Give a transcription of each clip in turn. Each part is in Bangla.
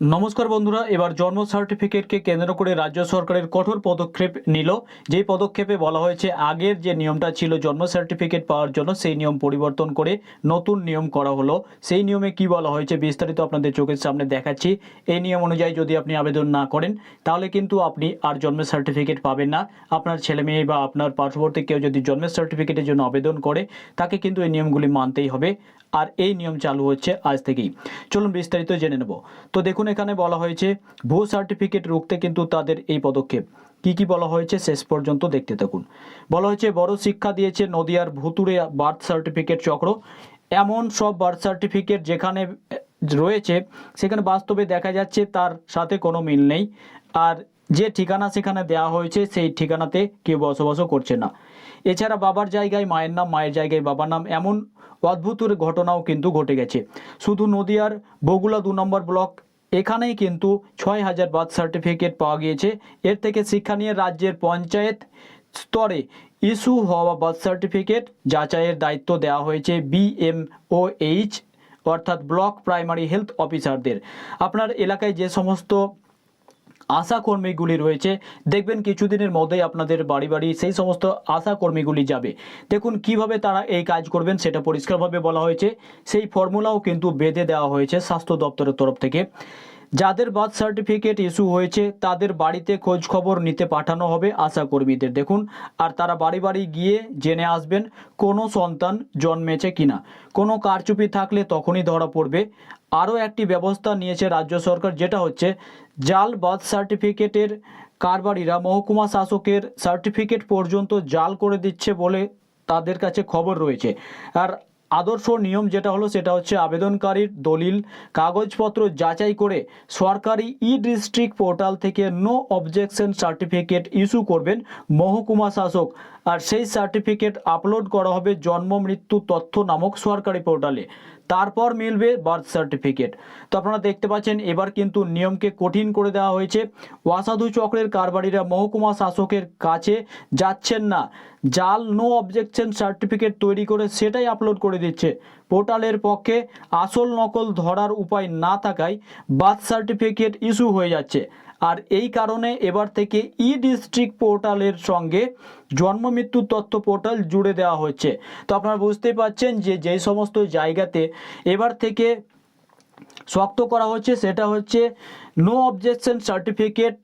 নমস্কার বন্ধুরা, এবার জন্ম সার্টিফিকেটকে কেন্দ্র করে রাজ্য সরকারের কঠোর পদক্ষেপ নিল। যেই পদক্ষেপে বলা হয়েছে, আগের যে নিয়মটা ছিল জন্ম সার্টিফিকেট পাওয়ার জন্য, সেই নিয়ম পরিবর্তন করে নতুন নিয়ম করা হলো। সেই নিয়মে কি বলা হয়েছে বিস্তারিত আপনাদের চোখের সামনে দেখাচ্ছি। এই নিয়ম অনুযায়ী যদি আপনি আবেদন না করেন, তাহলে কিন্তু আপনি আর জন্মের সার্টিফিকেট পাবেন না। আপনার ছেলে মেয়ে বা আপনার পার্শ্ববর্তী কেউ যদি জন্মের সার্টিফিকেটের জন্য আবেদন করে, তাকে কিন্তু এই নিয়মগুলি মানতেই হবে। আর এই নিয়ম চালু হচ্ছে আজ থেকেই। চলুন বিস্তারিত জেনে নেব। তো দেখুন এখানে বলা হয়েছে ভুয়ো সার্টিফিকেট রুখতে কিন্তু তাদের এই পদক্ষেপ। কি কি বলা হয়েছে শেষ পর্যন্ত দেখতে থাকুন। বলা হয়েছে, বড় শিক্ষা দিয়েছে নদিয়ার ভুতুরে বার্থ সার্টিফিকেট চক্র। এমন সব বার্থ সার্টিফিকেট যেখানে রয়েছে, সেখানে বাস্তবে দেখা যাচ্ছে তার সাথে কোনো মিল নেই। আর যে ঠিকানা সেখানে দেওয়া হয়েছে, সেই ঠিকানাতে কেউ বসবাসও করছে না। এছাড়া বাবার জায়গায় মায়ের নাম, মায়ের জায়গায় বাবার নাম, এমন অদ্ভুতের ঘটনাও কিন্তু ঘটে গেছে। শুধু নদিয়ার বগুলা দু নম্বর ব্লক এখানেই কিন্তু ছয় হাজার বার্থ সার্টিফিকেট পাওয়া গিয়েছে। এর থেকে শিক্ষা নিয়ে রাজ্যের পঞ্চায়েত স্তরে ইস্যু হওয়া বার্থ সার্টিফিকেট যাচাইয়ের দায়িত্ব দেওয়া হয়েছে বিএমওএইচ অর্থাৎ ব্লক প্রাইমারি হেলথ অফিসারদের। আপনার এলাকায় যে সমস্ত আশা কর্মীগুলি রয়েছে। দেখবেন কিছুদিনের মধ্যেই আপনাদের বাড়ি বাড়ি সেই সমস্ত আশা কর্মীগুলি যাবে। দেখুন কীভাবে তারা এই কাজ করবেন সেটা পরিষ্কারভাবে বলা হয়েছে। সেই ফর্মুলাও কিন্তু বেঁধে দেওয়া হয়েছে স্বাস্থ্য দপ্তরের তরফ থেকে। যাদের বার্থ সার্টিফিকেট ইস্যু হয়েছে, তাদের বাড়িতে খোঁজ খবর নিতে পাঠানো হবে আশা কর্মীদের। দেখুন, আর তারা বাড়ি বাড়ি গিয়ে জেনে আসবেন কোনো সন্তান জন্মেছে কিনা। কোনো কারচুপি থাকলে তখনই ধরা পড়বে। আরও একটি ব্যবস্থা নিয়েছে রাজ্য সরকার, যেটা হচ্ছে জাল বার্থ সার্টিফিকেটের কারবারিরা মহকুমা শাসকের সার্টিফিকেট পর্যন্ত জাল করে দিচ্ছে বলে তাদের কাছে খবর রয়েছে। আর আদর্শ নিয়ম যেটা হলো সেটা হচ্ছে আবেদনকারীর দলিল, কাগজপত্র যাচাই করে সরকারি ই ডিস্ট্রিক্ট পোর্টাল থেকে নো অবজেকশন সার্টিফিকেট ইস্যু করবেন মহকুমা শাসক। আর সেই সার্টিফিকেট আপলোড করা হবে জন্ম, মৃত্যু তথ্য নামক সরকারি পোর্টালে। তারপর মিলবে বার্থ সার্টিফিকেট তো আপনারা দেখতে পাচ্ছেন, এবার কিন্তু নিয়মকে কঠিন করে দেওয়া হয়েছে। ওয়াসাধু চক্রের কারবারিরা মহকুমা শাসকের কাছে যাচ্ছেন না। জাল নো অবজেকশন সার্টিফিকেট তৈরি করে সেটাই আপলোড করে দিচ্ছে। পোর্টালের পক্ষে আসল নকল ধরার উপায় না থাকায় বার্থ সার্টিফিকেট ইস্যু হয়ে যাচ্ছে। আর এই কারণে এবার থেকে ই ডিস্ট্রিক্ট পোর্টালের সঙ্গে জন্ম মৃত্যু তথ্য পোর্টাল জুড়ে দেওয়া হচ্ছে তো আপনারা বুঝতেই পারছেন যে যেই সমস্ত জায়গাতে এবার থেকে শক্ত করা হচ্ছে সেটা হচ্ছে নো অবজেকশন সার্টিফিকেট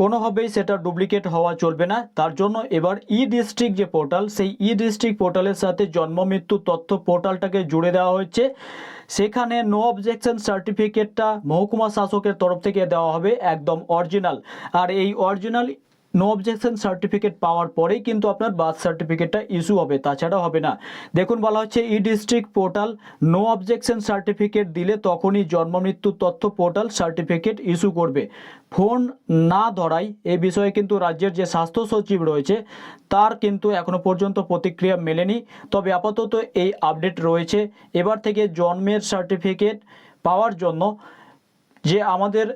কোনোভাবেই সেটা ডুপ্লিকেট হওয়া চলবে না। তার জন্য এবার ই ডিস্ট্রিক্ট যে পোর্টাল, সেই ই ডিস্ট্রিক্ট পোর্টালের সাথে জন্ম, মৃত্যু তথ্য পোর্টালটাকে জুড়ে দেওয়া হয়েছে। সেখানে নো অবজেকশন সার্টিফিকেটটা মহকুমা শাসকের তরফ থেকে দেওয়া হবে, একদম অরিজিনাল আর এই অরিজিনাল নো অবজেকশন সার্টিফিকেট পাওয়ার পরেই কিন্তু আপনার বার্থ সার্টিফিকেটটা ইস্যু হবে, তাছাড়া হবে না। দেখুন, বলা হচ্ছে e district portal no objection certificate দিলে তখনই জন্ম মৃত্যু তথ্য পোর্টাল সার্টিফিকেট ইস্যু করবে। ফোন না ধরাই এ বিষয়ে কিন্তু রাজ্যের যে স্বাস্থ্য সচিব রয়েছে, তার কিন্তু এখনও পর্যন্ত প্রতিক্রিয়া মেলেনি। তবে আপাতত এই আপডেট রয়েছে। এবার থেকে জন্মের সার্টিফিকেট পাওয়ার জন্য যে আমাদের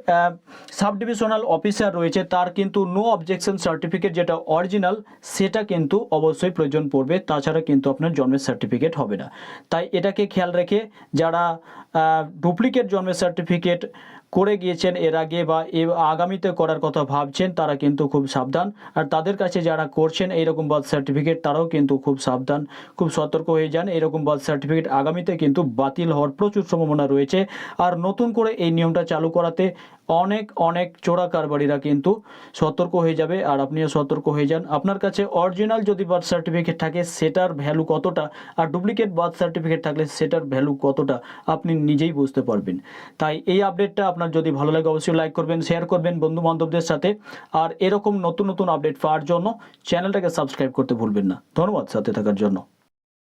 সাব ডিভিশনাল অফিসার রয়েছে, তার কিন্তু নো অবজেকশন সার্টিফিকেট যেটা অরিজিনাল সেটা কিন্তু অবশ্যই প্রয়োজন পড়বে। তাছাড়া কিন্তু আপনার জন্মের সার্টিফিকেট হবে না। তাই এটাকে খেয়াল রেখে যারা ডুপ্লিকেট জন্মের সার্টিফিকেট করে গিয়েছেন এর আগে বা এ আগামীতে করার কথা ভাবছেন, তারা কিন্তু খুব সাবধান। আর তাদের কাছে যারা করছেন এইরকম বার্থ সার্টিফিকেট তারাও কিন্তু খুব সাবধান, খুব সতর্ক হয়ে যান। এরকম বার্থ সার্টিফিকেট আগামীতে কিন্তু বাতিল হওয়ার প্রচুর সম্ভাবনা রয়েছে। আর নতুন করে এই নিয়মটা চালু করাতে অনেক অনেক চোরা কারবারিরা কিন্তু সতর্ক হয়ে যাবে আর আপনিও সতর্ক হয়ে যান। আপনার কাছে অরিজিনাল যদি বার্থ সার্টিফিকেট থাকে, সেটার ভ্যালু কতটা? আর ডুপ্লিকেট বার্থ সার্টিফিকেট থাকলে সেটার ভ্যালু কতটা? আপনি নিজেই বুঝতে পারবেন। তাই এই আপডেটটা আপনার যদি ভালো লাগে, অবশ্যই লাইক করবেন শেয়ার করবেন বন্ধু বান্ধবদের সাথে। আর এরকম নতুন নতুন আপডেট পাওয়ার জন্য চ্যানেলটাকে সাবস্ক্রাইব করতে ভুলবেন না। ধন্যবাদ সাথে থাকার জন্য।